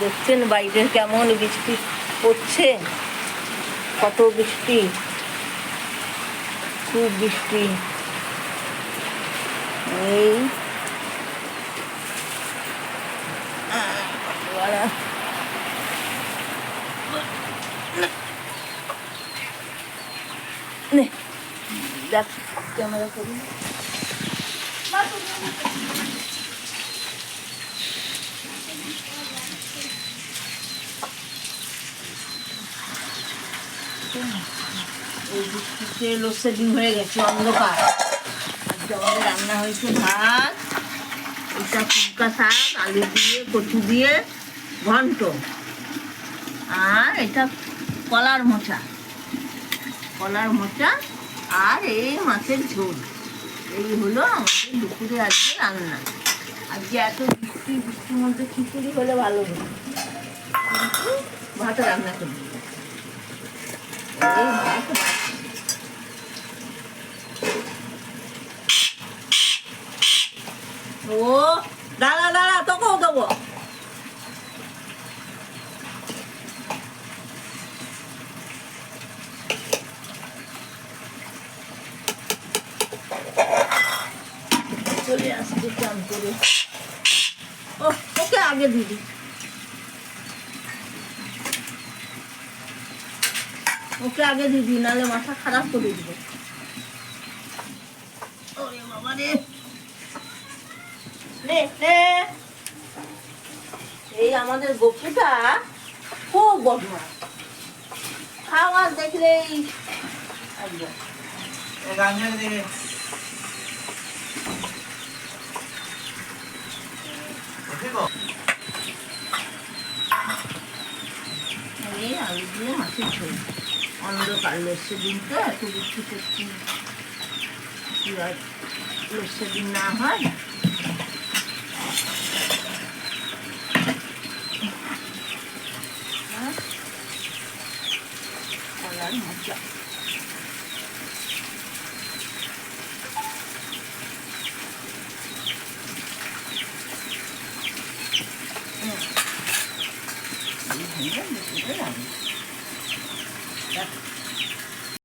দেখছেন বাইরে কেমন বৃষ্টি পড়ছে? কত বৃষ্টি? খুব বৃষ্টি। এই দেখ ক্যামেরা করি। এই বৃষ্টিতে লোডশেডিং হয়ে গেছে অন্ধকার। আজকে আমাদের রান্না হয়েছে ভাত, এটা ফুলকা শাক, আলু দিয়ে, কচু দিয়ে, ঘন্ট আর এটা কলার মোচা। কলার মোচা আর এই মাছের ঝোল। এই হলো আমাদের দুপুরে আজকে রান্না। আজকে এত বৃষ্টি বৃষ্টির মধ্যে খিচুড়ি হলে ভালো হতো। ভাত রান্না করি এই ভাত ও দাঁড়া দাঁড়া তোকেও দেবো চলে আসছে চান করে ও ওকে আগে দিদি ওকে আগে দিদি নাহলে মাথা খারাপ করে দিবে। ওরে বাবা রে। এই আমাদের গপুটা খুব বদমাস খাওয়ার দেখলেই এই আলু দিয়ে মাছের ঝোল। অন্ধকার লস্যে দিন তো এত বৃষ্টি করছি কি আর লস্যে দিন না হয় আর কলার মোচা হুম। এই ভেঙে দুপুরে した。